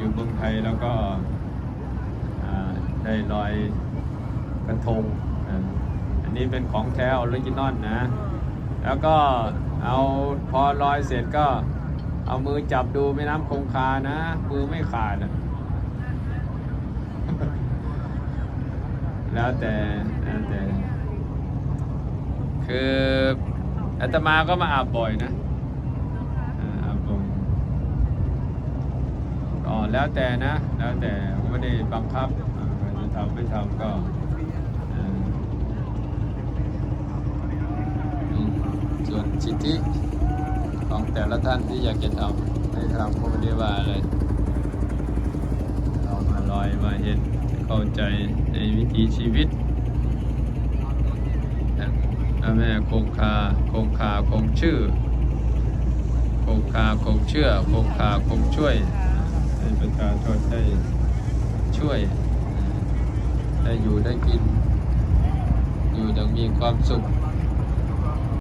อยู่เมืองไทยแล้วก็ได้ลอยกระทง อันนี้เป็นของแท้ออริจินอลนะ แล้วก็เอาพอลอยเสร็จก็เอามือจับดูแม่น้ำคงคานะ มือไม่ขาดนะแล้วแต่แล้วแต่ คืออาตมาก็มาอาบบ่อยนะอ่าอาบบ่อยก็ แล้วแต่นะ แล้วแต่ไม่ได้บังคับอ่าใครจะทำไม่ทำก็ส่วนสิทธิของแต่ละท่านที่อยากจะทำไม่ทำก็ไม่ได้ว่าอะไรเรามาลอยมาเห็นเข้าใจในวิถีชีวิตพระแม่คงคาคงคาคงชื่อ คงคาคงเชื่อ คงคาคงช่วย ให้ประชาชนได้ช่วยได้อยู่ได้กิน อยู่ดังมีความสุข